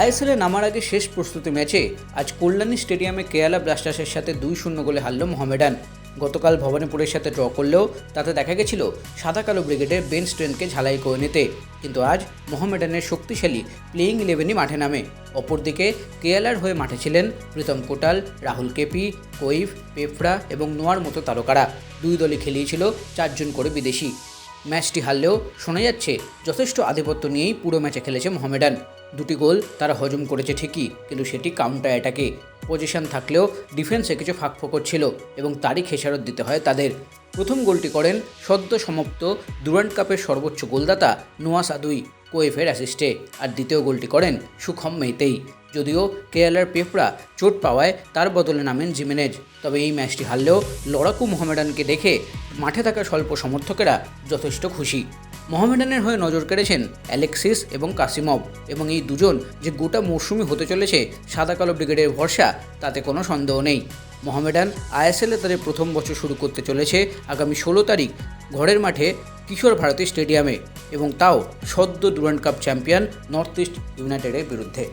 আইএসএলে নামার আগে শেষ প্রস্তুতি ম্যাচে আজ কল্যাণী স্টেডিয়ামে কেরালা ব্লাস্টার্সের সাথে দুই শূন্য গোলে হারল মোহামেডান। গতকাল ভবানীপুরের সাথে ড্র করলেও তাতে দেখা গেছিল সাদা কালো ব্রিগেডের বেন স্ট্রেনকে ঝালাই করে নিতে। কিন্তু আজ মোহামেডানের শক্তিশালী প্লেয়িং ইলেভেনই মাঠে নামে। অপরদিকে কেএলআর হয়ে মাঠে ছিলেন প্রীতম কোটাল, রাহুল কেপি, কোইফ পেফরা এবং নোয়ার মতো তারকারা। দুই দলই খেলিয়েছিল চারজন করে বিদেশি। ম্যাচটি হারলেও শোনা যাচ্ছে, যথেষ্ট আধিপত্য নিয়েই পুরো ম্যাচে খেলেছে মোহামেডান। দুটি গোল তারা হজম করেছে ঠিকই, কিন্তু সেটি কাউন্টার অ্যাটাকে পজিশন থাকলেও ডিফেন্সে কিছু ফাঁক ফাঁকফোকর ছিল এবং তারই খেসারত দিতে হয় তাদের। প্রথম গোলটি করেন সদ্য সমাপ্ত দুরান্ড কাপের সর্বোচ্চ গোলদাতা নোয়াস সাদুই। কোয়েফের অ্যাসিস্টে আর দ্বিতীয় গোলটি করেন সুখম মেহতেই যদিও কেরালার পেপরা চোট পাওয়ায় তার বদলে নামেন জিমেনেজ। তবে এই ম্যাচটি হারলেও লড়াকু মোহামেডানকে দেখে মাঠে থাকা স্বল্প সমর্থকেরা যথেষ্ট খুশি। মোহামেডানের হয়ে নজর কেড়েছেন অ্যালেক্সিস এবং কাসিমভ এবং এই দুজন যে গোটা মৌসুমি হতে চলেছে সাদা কালো ব্রিগেডের ভরসা, তাতে কোনো সন্দেহ নেই। মোহামেডান আইএসএলে তাদের প্রথম বছর শুরু করতে চলেছে আগামী ষোলো তারিখ ঘরের মাঠে কিশোর ভারতী স্টেডিয়ামে। এবং তাও সদ্য Durand Cup champion North East ইউনাইটেডের বিরুদ্ধে।